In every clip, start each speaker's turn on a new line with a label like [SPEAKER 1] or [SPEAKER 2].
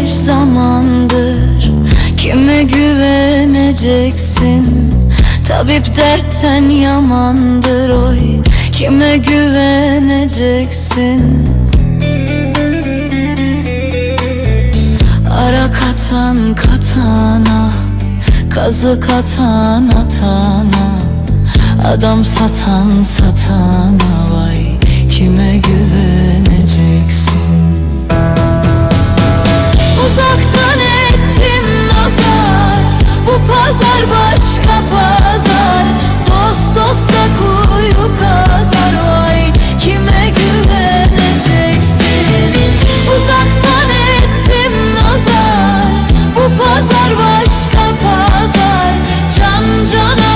[SPEAKER 1] geç zamandır. Kime güveneceksin? Tabip dertten yamandır oy. Kime güveneceksin? Ara katan katana Kazık atan atana. Adam satan satana Vay. Kime güveneceksin Can cana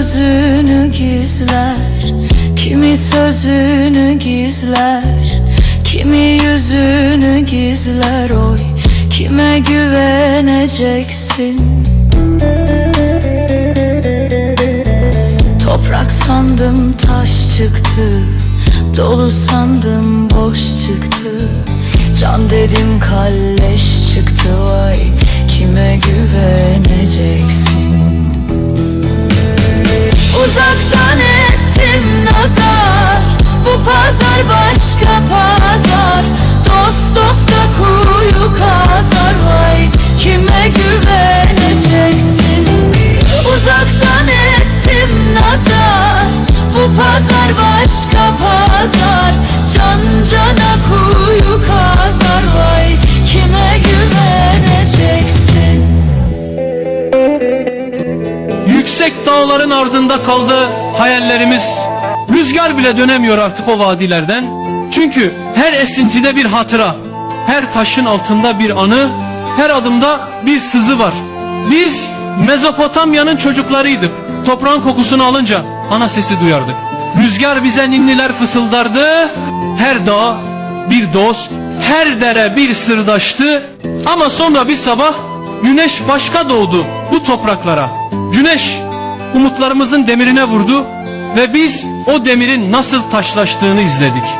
[SPEAKER 1] özünü gizler. Kimi sözünü gizler. Kimi yüzünü gizler oy. Kime güveneceksin? Toprak sandım taş çıktı. Dolu sandım boş çıktı. Can dedim kalleş çıktı vay Kime güveneceksin pazar başka pazar. Dost dosta kuyu kazar. Vay kime güveneceksin? Uzaktan ettim nazar. Bu pazar başka pazar. Can cana kuyu kazar. Vay kime güveneceksin?
[SPEAKER 2] Yüksek dağların ardında kaldı hayallerimiz. Rüzgar bile dönemiyor artık o vadilerden. Çünkü her esintide bir hatıra, her taşın altında bir anı, her adımda bir sızı var. Biz Mezopotamya'nın çocuklarıydık. Toprağın kokusunu alınca ana sesi duyardık. Rüzgar bize ninniler fısıldardı. Her dağ bir dost, her dere bir sırdaştı. Ama sonra bir sabah güneş başka doğdu bu topraklara. Güneş umutlarımızın demirine vurdu ve biz o demirin nasıl taşlaştığını izledik.